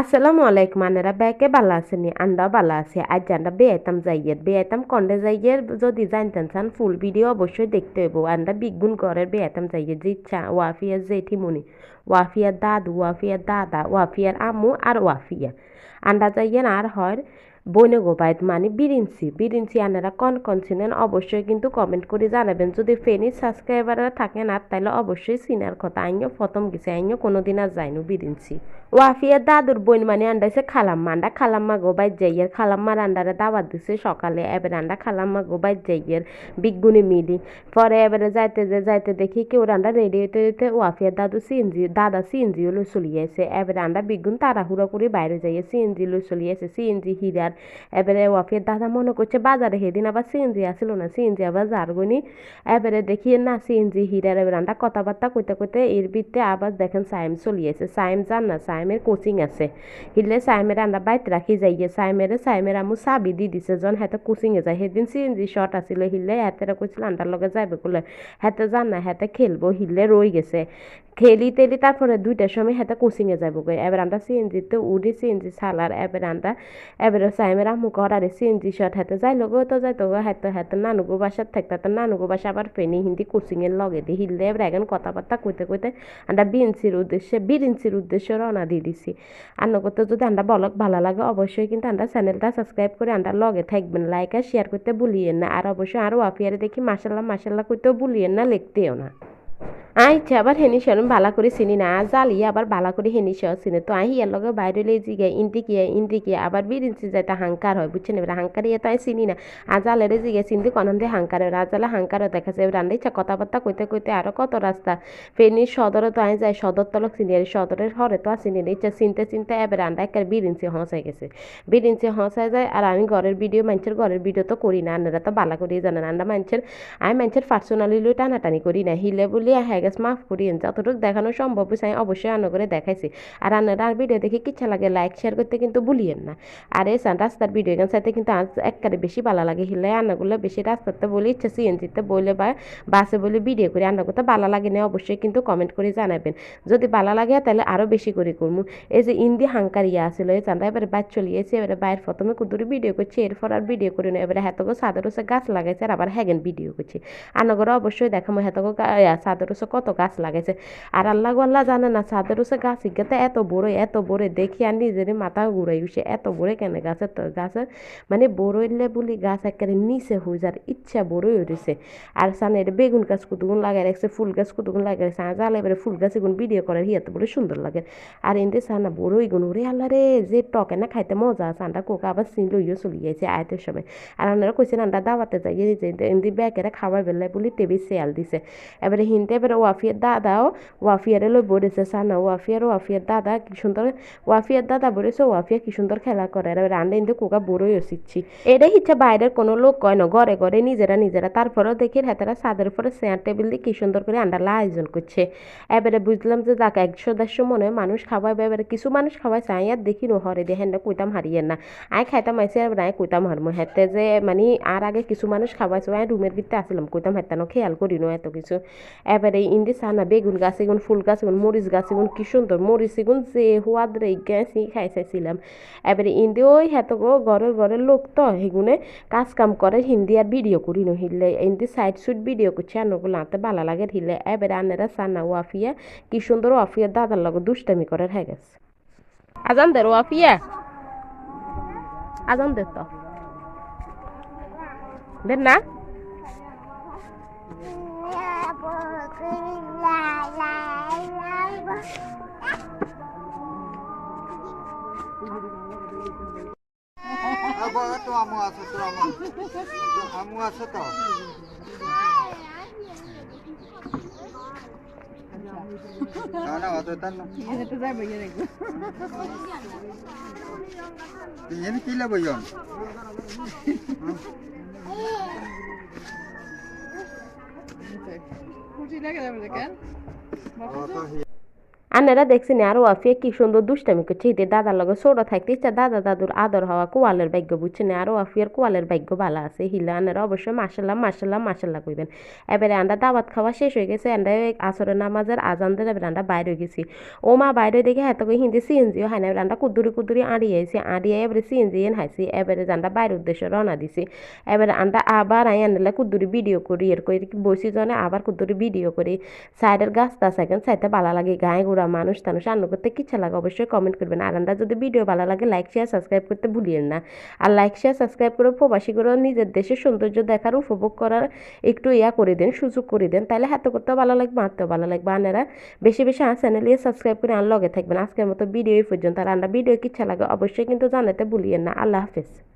আসসালামু আলাইকুম আনেরা ব্যাকে ভালো আছেনি আন্ডা ভালো আছে আজ আন্ডা বেয়াইতাম যাইয়ের বেয়াইতাম কন্ডে যাইয়ের যদি জানতেন চান ফুল ভিডিও অবশ্যই দেখতে হইব আন্ডা বিগুন ঘরের বেয়াইতাম যাইয়ের যে ইচ্ছা ওয়াফিয়ার জেঠিমুনি ওয়াফিয়ার দাদু ওয়াফিয়ার দাদা ওয়াফিয়ার আম্মু আর ওয়াফিয়া আন্ডা যাইয়ের আর হয় বইনে গোবাইত মানে বিরিঞ্চি বিরিঞ্চি আনারা কন কন চিনেন অবশ্যই কিন্তু কমেন্ট করে জানাবেন যদি ফেনি সাবস্ক্রাইবাররা থাকেন আর তাহলে অবশ্যই সিনার কথা আইনও প্রথম গেছে আইনও কোনোদিন আর যাইনু বিরিঞ্চি ওয়াফিয়া দাদুর বইন মানে আন্ডাইছে খালাম্মা। আন্ডা খালাম্মা গোবাইত যাইয়ের খালাম্মার আন্ডারে দাওয়াত দিছে সকালে। এবার আন্ডা খালাম্মা গোবাইত যাইয়ের বিগুনি মিলি। পরে এবারে যাইতে যে যাইতে দেখি কেউ রান্ডা রেডি হইতে হইতে ওয়াফিয়া দাদু সিএনজি দাদা সিএনজিও লই চলিয়েছে এবারে আন্ডা বিগুন তাড়াহুড়ো করে বাইরে যাইয়ে সিএনজি লই চলিয়েছে সিএনজি হিরার। এবারে ওয়াফিয়ার দাদা মনে করছে বাজারে সেদিন আবার সিএনজি আসিল না। সিএনজি আবার যারগনি এবারে দেখি না সিএনজি হিরার এবার আন্ডা কথাবার্তা কইতে কইতে এর ভিতরে আবার দেখেন সাইম চলিয়েছে সাইম জান না সাইমের কোচিং আছে। হিলে সাইমের আন্ডা বাইত রাখি যাইয়ে সাইমের সাইমের আমু চাবি দি দিছে। জন হেতে কোচিংয়ে যায়। সেদিন সিএনজি শর্ট আছিল। হিলে হেতেরা কইছিল, আন্ডার লগে যাইবে বলে হেতে জান না হেতে খেলব। হিলে রই গেছে। খেলি তেলি তারপরে দুইটার সময় হেতে কোচিংয়ে যাব গো। এবার আমরা সিএনজিতে উড়ি সিএনজি সালার এবার আমরা এবারে সাইমের আমু করারে সিএনজি শর্ট হেতে যাইলো গো, তো যাইতো গো হেতে হেতে নানুগো বাসার থাকতে তো নানুগো বাসা আবার ফেনি হিন্দি কোচিংয়ের লগে দি। হিললে এবার এখন কথাবার্তা কইতে কইতে আমরা বিএনসির উদ্দেশ্যে বিরিঞ্চির উদ্দেশ্যে রওনা দিয়ে দিছি। আর নগদ যদি আমরা বলক ভালো লাগে, অবশ্যই কিন্তু আমরা চ্যানেলটা সাবস্ক্রাইব করে আমরা লগে থাকবেন। লাইক আর শেয়ার করতে ভুলিয়েন না। আর অবশ্যই আরও আফিয়ারে দেখি মাসাল্লাহ মাসাল্লাহ করতেও ভুলিয়েন না, লিখতেও না। আইছে, আবার হেনি সরম ভালা করে চিনি না। জালিয়ে আবার ভালা করে হেনি সহ চিনে। তো আহি এর লগে বাইরে লে জিগে ইন্দি কিয়া ইন্দি কিয়া, আবার বিরিঞ্চি যাইতে হাঙ্কার হয় বুঝছেন এবার হাঙ্কার ইয়ে তো আই চিনি না। আজালের জিগে চিন্দি কনন্দে হাঙ্কার আজালে হাঙ্কার দেখাছে এবার আন্দাই ইচ্ছা কথাবার্তা কইতে কইতে আরও কত রাস্তা ফেনি সদরে তো আই যায় সদর তলক চিনি আর সদরের হরে তো আর চিনি না ইচ্ছা চিনতে চিনতে এবার আন্ডা একটা বিরিঞ্চি হসাই গেছে। বিরিঞ্চি হসাই যায় আর আমি ঘরের ভিডিও, মানুষের ঘরের ভিডিও তো করি না। আন্নারা তো বালা করিয়ে জানেন আন্ডা মানুষের আমি মানুষের পার্সোনালি লই টানাটানি করি না। হিলে বলি হ্যাঁ গেছে, মাফ করিয়েন, যতটুকু দেখানো সম্ভব আমি অবশ্যই আনো করে দেখাইছি। আর আনার ভিডিও দেখে কিচ্ছা লাগে লাইক শেয়ার করতে কিন্তু ভুলিয়েন না। আর এই রাস্তার ভিডিও গান সাথে কিন্তু আজ একবারে বেশি ভালো লাগে, হিলে আনাগুলো বেশি রাস্তাতে বলে, ইচ্ছা সিএনজিতে বলে বা বাসে বলে ভিডিও করে আনা করতে ভালো লাগে না, অবশ্যই কিন্তু কমেন্ট করে জানাবেন। যদি ভালো লাগে, তাহলে আরও বেশি করে করব এই যে ইন্দি হাঙ্কার ইয়া আসলে, এই চান্দা এবারে বাইর চলিয়েছে এবারে বাইর প্রথমে কুদুরি ভিডিও করছে, এরপর আর ভিডিও করি না, এবারে হেতগো সাদর গাছ লাগাইছে, আর আবার হ্যাগেন ভিডিও করছে। আনাগরে অবশ্যই দেখামো, হেতগো সাদর কত গাছ লাগাইছে। আর আল্লাহ আল্লাহ জানে না, ছাদের হচ্ছে গাছ ইগাতে এত বড় এত বড় দেখি আর নিজেরই মাথা ঘুরাই উঠছে, এত বড় কেন গাছের তো গাছের মানে বড়ইলে বলি গাছ একেবারে নিচে হয়ে যার ইচ্ছা বড়ই উঠেছে আর এটা বেগুন গাছ কুতুগুন লাগাই রাখছে, ফুল গাছ কুতুগুন লাগাই রাখছে, আর জালে এবারে ফুল গাছ এগুন ভিডিও করে হিয়াতে বলে সুন্দর লাগে। আর এনতে সানা বড়ই গুণ ওরে আল্লাহ রে, যে টকে না খাইতে মজা আছে। আন্ডা কোকা আবার সিন লইও চলে গেছে আয়তের সময়। আর আনারা কইছেন আন্ডা দাওয়াতে যাই এমনি ব্যাগেরা খাওয়াই বেলায় বলি টেবিল শেয়াল দিছে। এবারে হিনতে এবারে ওয়াফিয়ার দাদাও ওয়াফিয়ারে লই বলেছে সানা ওয়াফিয়ার ওয়াফিয়ার দাদা কি সুন্দর ওয়াফিয়ার দাদা বলেছে ওয়াফিয়া কি সুন্দর খেলা করে এবার আন্ডা ইন্দে কোকা বড়ই অসিচ্ছি এটা হিচ্ছে বাইরের কোনো লোক কয় না ঘরে ঘরে নিজেরা নিজেরা তারপরেও দেখি হেতারা ছাদের উপরে চেয়ার টেবিল দিয়ে কি সুন্দর করে আন্ডালা আয়োজন করছে এবারে বুঝলাম যে যাক এক সদস্য মনে হয় মানুষ খাওয়াইবে এবারে কিছু মানুষ খাওয়াই চাই আর দেখি নো হরে দিয়ে হেন কইতাম হারিয়ে না আই খাইতাম আইসে এবার আই কইতাম হারমো হেতে যে মানে আর আগে কিছু মানুষ খাওয়াইছে আই রুমের ভিতরে আসলাম কইতাম হেতানো খেয়াল করি নো এত কিছু এবারে ইন্দি সানা বেগুন গাছ এগুন ফুল গাছ এগুন মরিচ গাছ এগুন কি সুন্দর। মরিচ এগুন যে হুয়াদ রে গেছি খাই চাইছিলাম। এবারে ইন্দি ওই হেত গো ঘরের ঘরের লোক তো, সেগুনে কাজ কাম করে, হিন্দি আর ভিডিও করি নো হিললে ইন্দি সাইড সুইড ভিডিও করছে আনগুলো আনতে ভালো লাগে হিলে। এবারে আনেরা সানা ওয়াফিয়া কি সুন্দর ওয়াফিয়া দাদার লগে দুষ্টামি করে হয়ে গেছে। আজান দে ওয়াফিয়া আজান দে তো। দেন না। Agora tu almoça, tu almoça. Tu almoça, tu. না না অত তার না এনে কি লাভ ইয়ন আনেরা দেখছেন আর ওয়াফিয়া কি সুন্দর দুষ্টামি করছে। ঈদে দাদার লগে ছোট থাকতে ইচ্ছা, দাদা দাদুর আদর হওয়া কোয়ালের ভাগ্য বুঝছেন আর ওয়াফিয়ার কোয়ালের ভাগ্য ভালো আছে। হিলা আনেরা অবশ্যই মাসাল্লাহ মাসাল্লাহ মাসাল্লাহ কইবেন। এবারে আমরা দাওয়াত খাওয়া শেষ হয়ে গেছে আমরা আসরের নামাজের আজান দিয়ে এবারে আমরা বাইরে গেছি। ও মা বাইরে দেখে এত করে হিন্দি সিএনজিও হয় না, এবারে আমরা কুদুরি কুদুরি আড়িয়ে আইছি আড়িয়ে এবারে সিএনজি এন হাইছি, এবারে আমরা বাইরের উদ্দেশ্যে রওনা দিছি। এবারে আমরা আবার আই আনলে কুদুরি ভিডিও করি, এর করে বসি জনে আবার কুদুরি ভিডিও করি। সাইডের গাছটা সেকেন্ড সাইডে ভালো লাগে, গায়ে গুড়া মানুষ টানুষ রান্না করতে কিচ্ছা লাগে অবশ্যই কমেন্ট করবেন। আর আমরা যদি ভিডিও ভালো লাগে লাইক শেয়ার সাবস্ক্রাইব করতে ভুলিয়েন না। আর লাইক শেয়ার সাবস্ক্রাইব করে প্রবাসী করে নিজের দেশের সৌন্দর্য দেখার, উপভোগ করার একটু ইয়া করে দেন, সুযোগ করে দেন। তাহলে হাতে করতেও ভালো লাগবে হাতেও ভালো লাগবে। আনারা বেশি বেশি আমার চ্যানেলে সাবস্ক্রাইব করে আর লগে থাকবেন, আজকের মতো ভিডিও এই পর্যন্ত। আর আমরা ভিডিও কিচ্ছা লাগে অবশ্যই কিন্তু জানাতে ভুলিয়েন না। আল্লাহ হাফেজ।